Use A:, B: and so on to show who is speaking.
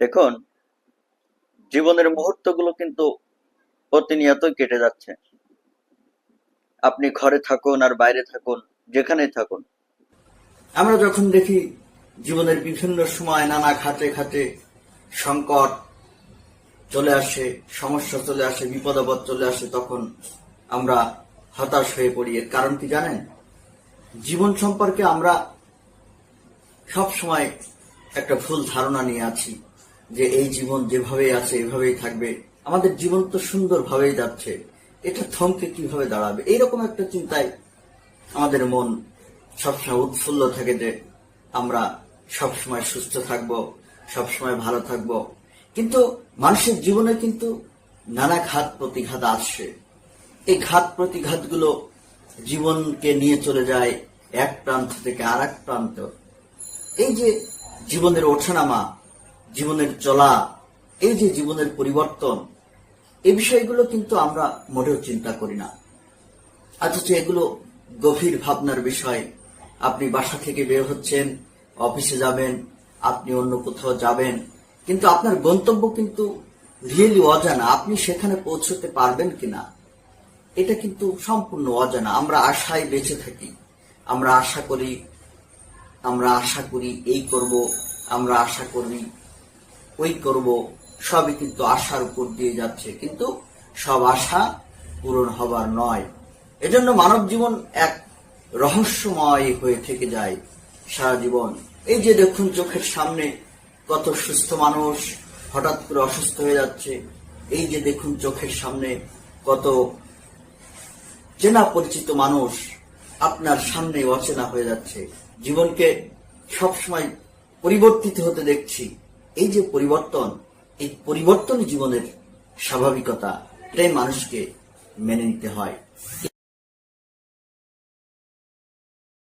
A: দেখুন, জীবনের মুহূর্তগুলো কিন্তু প্রতিনিয়তই কেটে যাচ্ছে। আপনি ঘরে থাকুন আর বাইরে থাকুন, যেখানেই থাকুন।
B: আমরা যখন দেখি জীবনের বিভিন্ন সময় নানা খাতে খাতে সংকট চলে আসে, সমস্যা চলে আসে, বিপদাপদ চলে আসে, তখন আমরা হতাশ হয়ে পড়ি। এর কারণ কি জানেন? জীবন সম্পর্কে আমরা সব সময় একটা ভুল ধারণা নিয়ে আছি। যে এই জীবন যেভাবে আছে, এভাবেই থাকবে। আমাদের জীবন তো সুন্দরভাবেই যাচ্ছে। এটা থমকে কীভাবে দাঁড়াবে? এইরকম একটা চিন্তায় আমাদের মন সবসময় উৎফুল্ল থাকে যে আমরা সবসময় সুস্থ থাকব, সবসময় ভালো থাকব। কিন্তু মানুষের জীবনে কিন্তু নানা ঘাত প্রতিঘাত আসছে। এই ঘাত প্রতিঘাতগুলো জীবনকে নিয়ে চলে যায় এক প্রান্ত থেকে আর প্রান্ত। এই যে জীবনের ওঠানামা জীবনের চলা, এই যে জীবনের পরিবর্তন, এই বিষয়গুলো কিন্তু আমরা মোটেও চিন্তা করি না। অথচ এগুলো গভীর ভাবনার বিষয়। আপনি বাসা থেকে বের হচ্ছেন, অফিসে যাবেন, আপনি অন্য কোথাও যাবেন, কিন্তু আপনার গন্তব্য কিন্তু রিয়েলি অজানা। আপনি সেখানে পৌঁছতে পারবেন কিনা, এটা কিন্তু সম্পূর্ণ অজানা। আমরা আশায় বেঁচে থাকি। আমরা আশা করি, আমরা আশা করি এই করব, আমরা আশা করি ওই করব, সবই কিন্তু আশার উপর দিয়ে যাচ্ছে। কিন্তু সব আশা পূরণ হবার নয়। এজন্য মানব জীবন এক রহস্যময় হয়ে থেকে যায় সারা জীবন। এই যে দেখুন চোখের সামনে কত সুস্থ মানুষ, হঠাৎ করে অসুস্থ হয়ে যাচ্ছে। এই যে দেখুন চোখের সামনে কত চেনা পরিচিত মানুষ আপনার সামনে অচেনা হয়ে যাচ্ছে। জীবনকে সবসময় পরিবর্তিত হতে দেখছি। এই যে পরিবর্তন এই পরিবর্তন জীবনের স্বাভাবিকতা এটাই মানুষকে মেনে নিতে হয়।